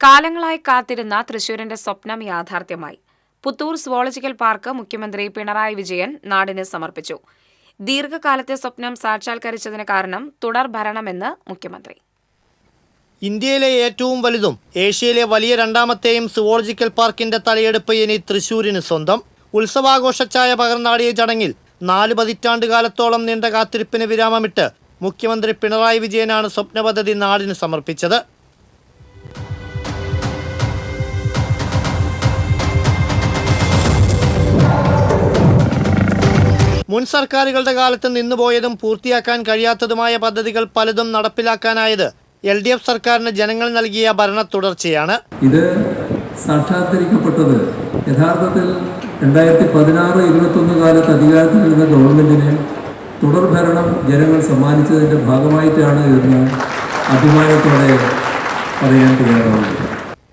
കാലങ്ങളായി കാത്തിരുന്ന തൃശൂരിന്റെ സ്വപ്നം യാഥാർത്ഥ്യമായി. പുത്തൂർ സുവോളജിക്കൽ പാർക്ക് മുഖ്യമന്ത്രി പിണറായി വിജയൻ നാടിന് സമർപ്പിച്ചു. ദീർഘകാലത്തെ സ്വപ്നം സാക്ഷാത്കരിച്ചതിന് കാരണം തുടർ ഭരണമെന്ന് മുഖ്യമന്ത്രി. ഇന്ത്യയിലെ ഏറ്റവും വലുതും ഏഷ്യയിലെ വലിയ രണ്ടാമത്തെയും സുവോളജിക്കൽ പാർക്കിന്റെ തലയെടുപ്പ് ഇനി തൃശൂരിന് സ്വന്തം. ഉത്സവാഘോഷച്ചായ പകർന്നാടിയ ചടങ്ങിൽ നാല് പതിറ്റാണ്ട് കാലത്തോളം നീണ്ട കാത്തിരിപ്പിന് വിരാമമിട്ട് മുഖ്യമന്ത്രി പിണറായി വിജയനാണ് സ്വപ്ന പദ്ധതി നാടിന് സമർപ്പിച്ചത്. മുൻ സർക്കാരുകളുടെ കാലത്ത് നിന്നുപോയതും പൂർത്തിയാക്കാൻ കഴിയാത്തതുമായ പദ്ധതികൾ പലതും നടപ്പിലാക്കാനായത് എൽ ഡി എഫ് സർക്കാരിന് ജനങ്ങൾ നൽകിയ ഭരണ തുടർച്ചയാണ്. ഇത് സാക്ഷാത്കരിക്കപ്പെട്ടത് യഥാർത്ഥത്തിൽ രണ്ടായിരത്തി പതിനാറ് ഇരുപത്തൊന്ന് കാലത്ത് അധികാരത്തിലിരുന്ന ഗവൺമെന്റിന് തുടർഭരണം ജനങ്ങൾ സമ്മാനിച്ചതിന്റെ ഭാഗമായിട്ടാണ് എന്ന് അഭിമാനത്തോടെ പറയാൻ തയ്യാറാവുന്നത്.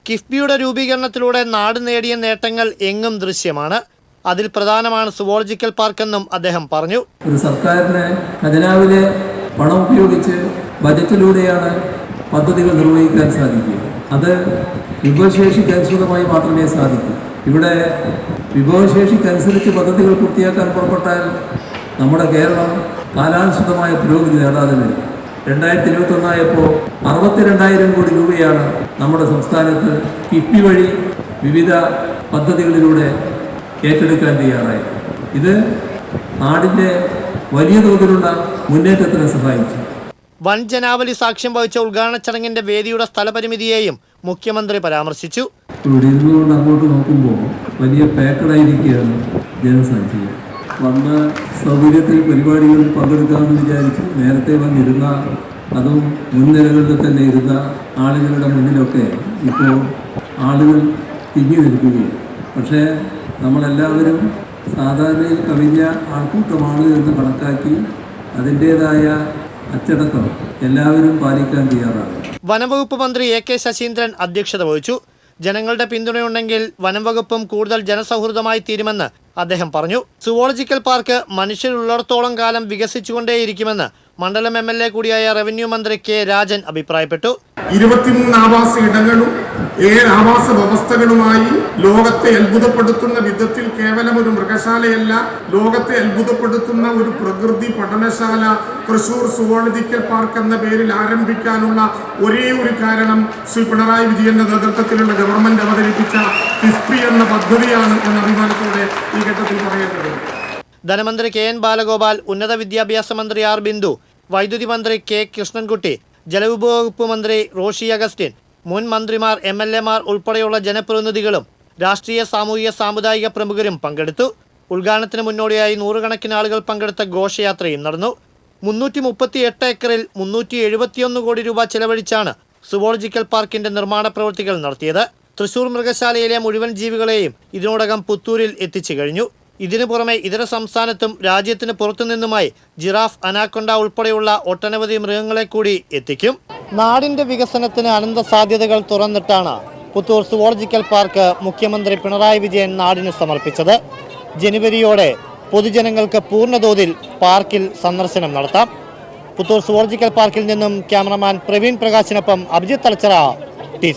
കിഫ്ബിയുടെ രൂപീകരണത്തിലൂടെ നാട് നേടിയ നേട്ടങ്ങൾ എങ്ങും ദൃശ്യമാണ്. അതിൽ പ്രധാനമാണ് സുവോളജിക്കൽ പാർക്കെന്നും അദ്ദേഹം പറഞ്ഞു. ഒരു സർക്കാരിന് ഖജനാവിലെ പണം ഉപയോഗിച്ച് ബജറ്റിലൂടെയാണ് പദ്ധതികൾ നിർവഹിക്കാൻ സാധിക്കുക. അത് വിഭവശേഷിക്ക് അനുസൃതമായി മാത്രമേ സാധിക്കൂ. ഇവിടെ വിഭവശേഷിക്കനുസരിച്ച് പദ്ധതികൾ പൂർത്തിയാക്കാൻ പുറപ്പെട്ടാൽ നമ്മുടെ കേരളം കാലാനുസൃതമായ പുരോഗതി നേടാതെ വരും. രണ്ടായിരത്തി ഇരുപത്തൊന്നായപ്പോൾ അറുപത്തിരണ്ടായിരം കോടി രൂപയാണ് നമ്മുടെ സംസ്ഥാനത്ത് കിഫ്ബി വഴി വിവിധ പദ്ധതികളിലൂടെ ഏറ്റെടുക്കാൻ തയ്യാറായി. ഇത് നാടിന്റെ വലിയ തോതിലുള്ള മുന്നേറ്റത്തിന് സഹായിച്ചു. വൻ ജനാവലി സാക്ഷ്യം വഹിച്ച ഉദ്ഘാടന ചടങ്ങിന്റെ വേദിയുടെ സ്ഥലപരിമിതിയെയും മുഖ്യമന്ത്രി പരാമർശിച്ചു. ഇവിടെ ഇരുന്നുകൊണ്ട് അങ്ങോട്ട് നോക്കുമ്പോൾ വലിയ പാക്കഡായിരിക്കുകയാണ് ജനസംഖ്യ. വന്ന സൗകര്യത്തിൽ പരിപാടികളിൽ പങ്കെടുക്കാമെന്ന് വിചാരിച്ച് നേരത്തെ വന്നിരുന്ന അതും മുൻനിരകളിൽ തന്നെ ഇരുന്ന ആളുകളുടെ മുന്നിലൊക്കെ ഇപ്പോൾ ആളുകൾ തിങ്ങി നിൽക്കുകയാണ്. പക്ഷേ നമ്മളെല്ലാവരും സാധാരണയിൽ കവിഞ്ഞ ആൾക്കൂട്ടമാണ് എന്ന് കണക്കാക്കി അതിന്റേതായ അച്ചടക്കം എല്ലാവരും പാലിക്കാൻ തയ്യാറാണ്. വനംവകുപ്പ് മന്ത്രി എ കെ ശശീന്ദ്രൻ അധ്യക്ഷത വഹിച്ചു. ജനങ്ങളുടെ പിന്തുണയുണ്ടെങ്കിൽ വനം വകുപ്പും കൂടുതൽ ജനസൗഹൃദമായി തീരുമെന്ന് അദ്ദേഹം പറഞ്ഞു. സുവോളജിക്കൽ പാർക്ക് മനുഷ്യരുള്ളിടത്തോളം കാലം വികസിച്ചുകൊണ്ടേയിരിക്കുമെന്ന് മണ്ഡലം എം എൽ എ കൂടിയായ റവന്യൂ മന്ത്രി കെ രാജൻ അഭിപ്രായപ്പെട്ടു. ഇരുപത്തിമൂന്ന് ആവാസ ഇടങ്ങളും ഏഴ് ആവാസ വ്യവസ്ഥകളുമായി ലോകത്തെ അത്ഭുതപ്പെടുത്തുന്ന വിധത്തിൽ കേവലം ഒരു മൃഗശാലയല്ല ലോകത്തെ അത്ഭുതപ്പെടുത്തുന്ന ഒരു പ്രകൃതി പഠനശാല തൃശൂർ സുവോളജിക്കൽ പാർക്ക് എന്ന പേരിൽ ആരംഭിക്കാനുള്ള ഒരേ ഒരു കാരണം ശ്രീ പിണറായി വിജയന്റെ നേതൃത്വത്തിലുള്ള ഗവൺമെന്റ് അവതരിപ്പിച്ച കിഫ്ബി എന്ന പദ്ധതിയാണ് എന്ന അഭിമാനത്തോടെ ധനമന്ത്രി കെ എൻ ബാലഗോപാൽ ഉന്നത വിദ്യാഭ്യാസ മന്ത്രി ആർ ബിന്ദു വൈദ്യുതി മന്ത്രി കെ കൃഷ്ണൻകുട്ടി ജലവിഭവകുപ്പ് മന്ത്രി റോഷി അഗസ്റ്റിൻ മുൻ മന്ത്രിമാർ എം എൽ എമാർ ഉൾപ്പെടെയുള്ള ജനപ്രതിനിധികളും രാഷ്ട്രീയ സാമൂഹിക സാമുദായിക പ്രമുഖരും പങ്കെടുത്തു. ഉദ്ഘാടനത്തിന് മുന്നോടിയായി നൂറുകണക്കിന് ആളുകൾ പങ്കെടുത്ത ഘോഷയാത്രയും നടന്നു. മുന്നൂറ്റി മുപ്പത്തി എട്ട് ഏക്കറിൽ മുന്നൂറ്റി എഴുപത്തിയൊന്ന് കോടി രൂപ ചെലവഴിച്ചാണ് സുവോളജിക്കൽ പാർക്കിന്റെ നിർമ്മാണ പ്രവൃത്തികൾ നടത്തിയത്. തൃശൂർ മൃഗശാലയിലെ മുഴുവൻ ജീവികളെയും ഇതിനോടകം പുത്തൂരിൽ എത്തിച്ചു കഴിഞ്ഞു. ഇതിനു പുറമെ ഇതര സംസ്ഥാനത്തും രാജ്യത്തിന് പുറത്തുനിന്നുമായി ജിറാഫ് അനാക്കൊണ്ട ഉൾപ്പെടെയുള്ള ഒട്ടനവധി മൃഗങ്ങളെ കൂടി എത്തിക്കും. നാടിന്റെ വികസനത്തിന് അനന്ത സാധ്യതകൾ തുറന്നിട്ടാണ് പുത്തൂർ സുവോളജിക്കൽ പാർക്ക് മുഖ്യമന്ത്രി പിണറായി വിജയൻ നാടിന് സമർപ്പിച്ചത്. ജനുവരിയോടെ പൊതുജനങ്ങൾക്ക് പൂർണതോതിൽ പാർക്കിൽ സന്ദർശനം നടത്താം. പുത്തൂർ സുവോളജിക്കൽ പാർക്കിൽ നിന്നും ക്യാമറമാൻ പ്രവീൺ പ്രകാശിനൊപ്പം അഭിജിത്ത് തലച്ചറ ടി